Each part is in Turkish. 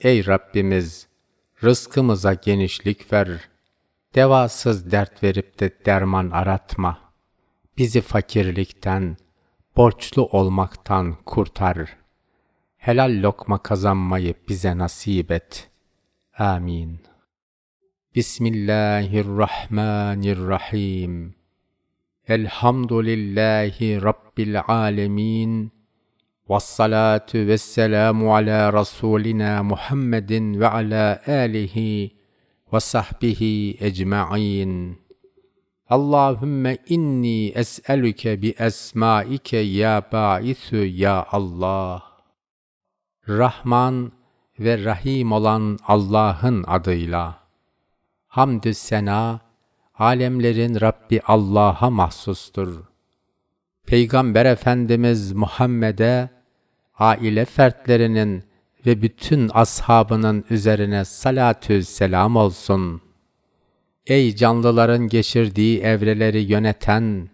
Ey Rabbimiz, rızkımıza genişlik ver. Devasız dert verip de derman aratma. Bizi fakirlikten, borçlu olmaktan kurtar. Helal lokma kazanmayı bize nasip et. Amin. Bismillahirrahmanirrahim. Elhamdülillahi Rabbil alemin. Rasulina Muhammedin ve ala alihi ve sahbihi ecma'in. Allahümme inni es'elüke bi esmaike ya ba'ithu ya Allah. Rahman ve Rahim olan Allah'ın adıyla. Hamdü sena, alemlerin Rabbi Allah'a mahsustur. Peygamber Efendimiz Muhammed'e, aile fertlerinin ve bütün ashabının üzerine salatü selam olsun. Ey canlıların geçirdiği evreleri yöneten,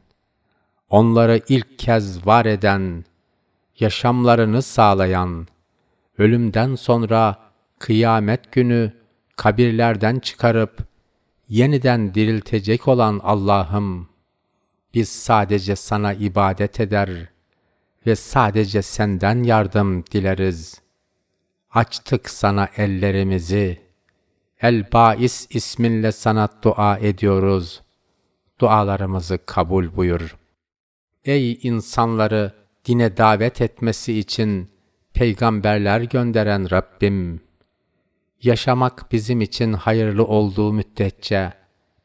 onları ilk kez var eden, yaşamlarını sağlayan, ölümden sonra kıyamet günü kabirlerden çıkarıp yeniden diriltecek olan Allah'ım, biz sadece sana ibadet eder ve sadece senden yardım dileriz. Açtık sana ellerimizi, El-Bais isminle sana dua ediyoruz. Dualarımızı kabul buyur. Ey insanları dine davet etmesi için peygamberler gönderen Rabbim! Yaşamak bizim için hayırlı olduğu müddetçe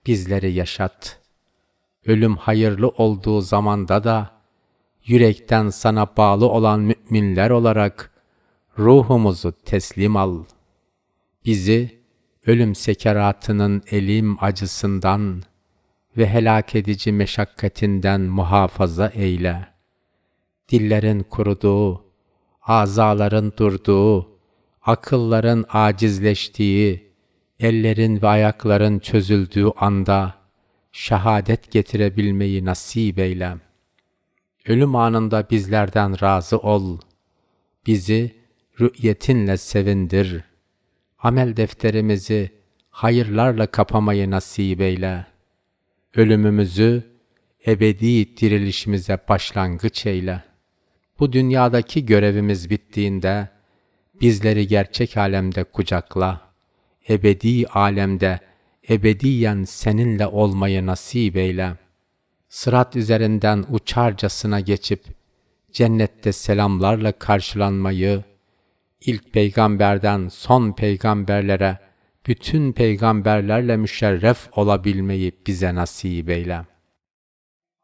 bizleri yaşat. Ölüm hayırlı olduğu zamanda da yürekten sana bağlı olan müminler olarak ruhumuzu teslim al. Bizi ölüm sekeratının elim acısından ve helak edici meşakkatinden muhafaza eyle. Dillerin kuruduğu, azaların durduğu, akılların acizleştiği, ellerin ve ayakların çözüldüğü anda şehadet getirebilmeyi nasip eyle. Ölüm anında bizlerden razı ol. Bizi rü'yetinle sevindir. Amel defterimizi hayırlarla kapamayı nasip eyle. Ölümümüzü ebedi dirilişimize başlangıç eyle. Bu dünyadaki görevimiz bittiğinde bizleri gerçek alemde kucakla. Ebedi alemde ebediyen seninle olmayı nasip eyle. Sırat üzerinden uçarcasına geçip cennette selamlarla karşılanmayı, ilk peygamberden son peygamberlere, bütün peygamberlerle müşerref olabilmeyi bize nasip eyle.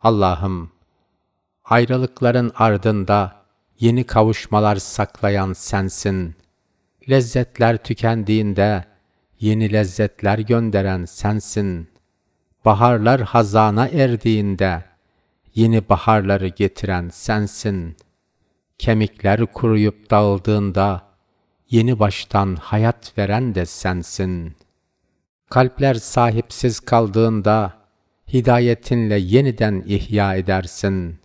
Allah'ım, ayrılıkların ardında yeni kavuşmalar saklayan sensin. Lezzetler tükendiğinde yeni lezzetler gönderen sensin. Baharlar hazana erdiğinde yeni baharları getiren sensin. Kemikler kuruyup dağıldığında yeni baştan hayat veren de sensin. Kalpler sahipsiz kaldığında hidayetinle yeniden ihya edersin.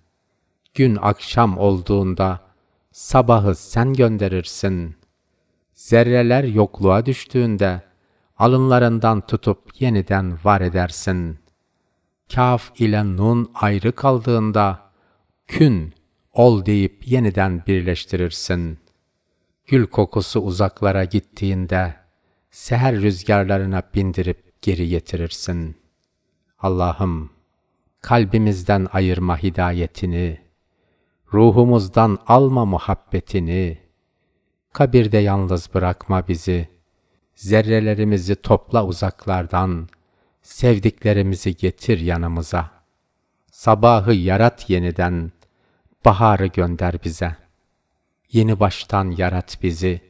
Gün akşam olduğunda sabahı sen gönderirsin. Zerreler yokluğa düştüğünde alınlarından tutup yeniden var edersin. Kaf ile nun ayrı kaldığında kün ol deyip yeniden birleştirirsin. Gül kokusu uzaklara gittiğinde seher rüzgarlarına bindirip geri getirirsin. Allah'ım kalbimizden ayırma hidayetini, ruhumuzdan alma muhabbetini, kabirde yalnız bırakma bizi, zerrelerimizi topla uzaklardan, sevdiklerimizi getir yanımıza. Sabahı yarat yeniden, baharı gönder bize. Yeni baştan yarat bizi,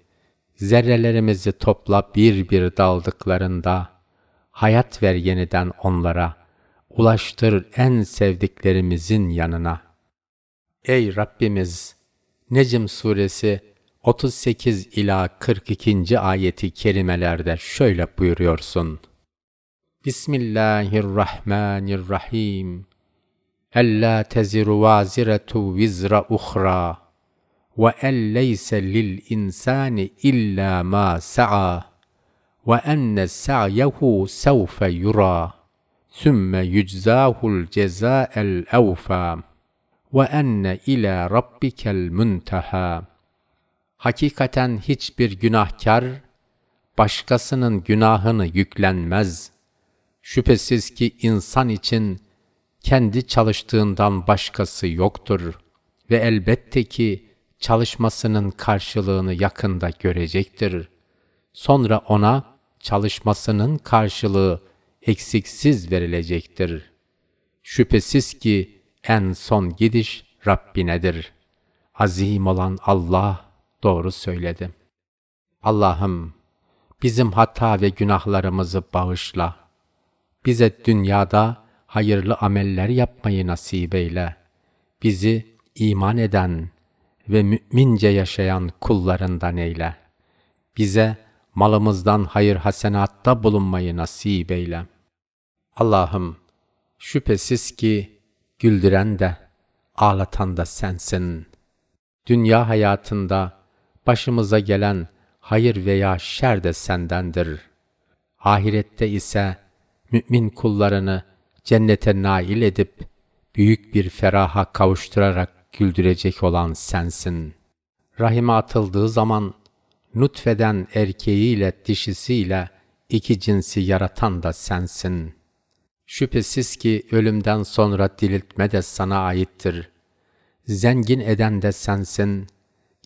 zerrelerimizi topla bir bir daldıklarında, hayat ver yeniden onlara, ulaştır en sevdiklerimizin yanına. Ey Rabbimiz! Necm suresi 38 ila 42. ayeti kerimelerde şöyle buyuruyorsun. Bismillahirrahmanirrahim. Ella teziru vaziretu vizra uhra ve en leyse lil insani illa ma sa'a ve enne sa'yehu sevfe yura sümme yüczahul cezael evfa ve enne ila rabbikel muntaha.'' Hakikaten hiçbir günahkar başkasının günahını yüklenmez. Şüphesiz ki insan için kendi çalıştığından başkası yoktur ve elbette ki çalışmasının karşılığını yakında görecektir. Sonra ona çalışmasının karşılığı eksiksiz verilecektir. Şüphesiz ki en son gidiş Rabbinedir. Azim olan Allah doğru söyledi. Allah'ım bizim hata ve günahlarımızı bağışla. Bize dünyada hayırlı ameller yapmayı nasip eyle. Bizi iman eden ve mümince yaşayan kullarından eyle. Bize malımızdan hayır hasenatta bulunmayı nasip eyle. Allah'ım şüphesiz ki güldüren de ağlatan da sensin. Dünya hayatında başımıza gelen hayır veya şer de sendendir. Ahirette ise mümin kullarını cennete nail edip büyük bir feraha kavuşturarak güldürecek olan sensin. Rahime atıldığı zaman nutfeden erkeğiyle dişisiyle iki cinsi yaratan da sensin. Şüphesiz ki ölümden sonra diriltme de sana aittir. Zengin eden de sensin.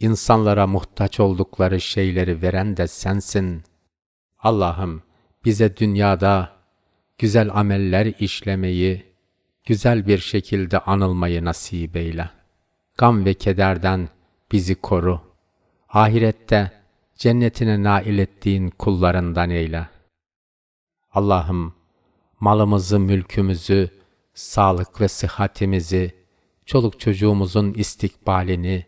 İnsanlara muhtaç oldukları şeyleri veren de sensin. Allah'ım bize dünyada güzel ameller işlemeyi, güzel bir şekilde anılmayı nasip eyle. Gam ve kederden bizi koru. Ahirette cennetine nail ettiğin kullarından eyle. Allah'ım malımızı, mülkümüzü, sağlık ve sıhhatimizi, çoluk çocuğumuzun istikbalini,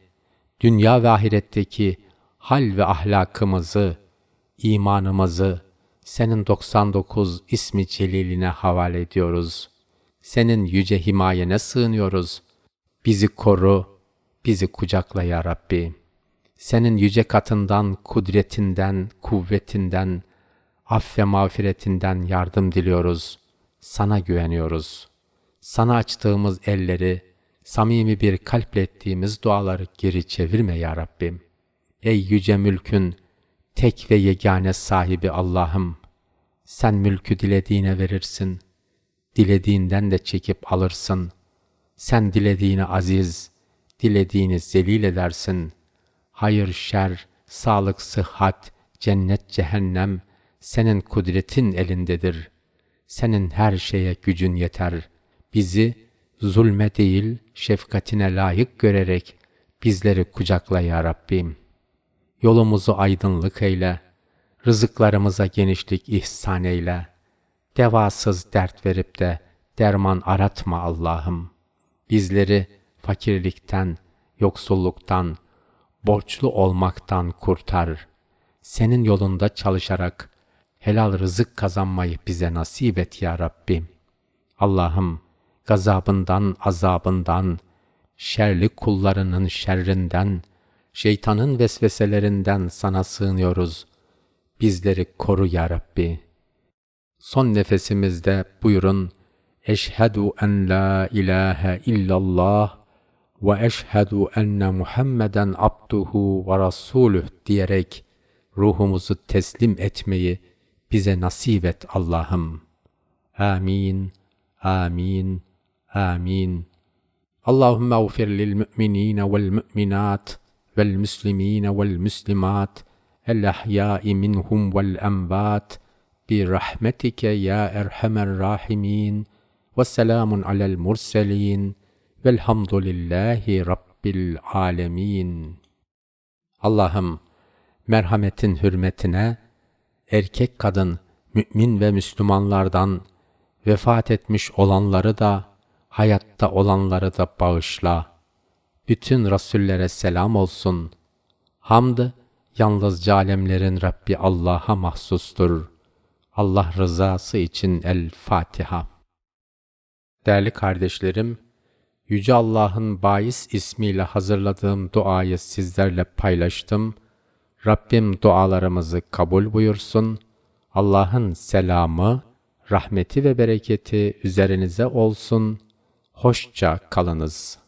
dünya ve ahiretteki hal ve ahlakımızı, imanımızı senin 99 ismi celiline havale ediyoruz. Senin yüce himayene sığınıyoruz. Bizi koru, bizi kucakla ya Rabbi. Senin yüce katından, kudretinden, kuvvetinden, aff ve mağfiretinden yardım diliyoruz. Sana güveniyoruz. Sana açtığımız elleri, samimi bir kalple ettiğimiz duaları geri çevirme ya Rabbim. Ey yüce mülkün, tek ve yegane sahibi Allah'ım, sen mülkü dilediğine verirsin, dilediğinden de çekip alırsın. Sen dilediğini aziz, dilediğini zelil edersin. Hayır, şer, sağlık, sıhhat, cennet, cehennem, senin kudretin elindedir. Senin her şeye gücün yeter. Bizi zulme değil, şefkatine layık görerek bizleri kucakla ya Rabbim. Yolumuzu aydınlık eyle, rızıklarımıza genişlik ihsan eyle. Devasız dert verip de derman aratma Allah'ım. Bizleri fakirlikten, yoksulluktan, borçlu olmaktan kurtar. Senin yolunda çalışarak helal rızık kazanmayı bize nasip et ya Rabbim. Allah'ım gazabından, azabından, şerli kullarının şerrinden, şeytanın vesveselerinden sana sığınıyoruz. Bizleri koru ya Rabbi. Son nefesimizde buyurun, Eşhedü en la ilahe illallah ve eşhedü enne Muhammeden abduhu ve rasuluh diyerek ruhumuzu teslim etmeyi bize nasip et Allah'ım. Amin, amin, müslimine vel müslimat el ahyai minhum vel enbat bi rahmetike ya erhamer rahimin ve selamun alel murselin velhamdülillahi rabbil alemin. Allah'ım merhametin hürmetine erkek kadın mümin ve Müslümanlardan vefat etmiş olanları da hayatta olanları da bağışla. Bütün rasullere selam olsun. Hamd yalnızca alemlerin Rabbi Allah'a mahsustur. Allah rızası için El Fatiha. Değerli kardeşlerim, Yüce Allah'ın bais ismiyle hazırladığım duayı sizlerle paylaştım. Rabbim dualarımızı kabul buyursun. Allah'ın selamı, rahmeti ve bereketi üzerinize olsun. Hoşça kalınız.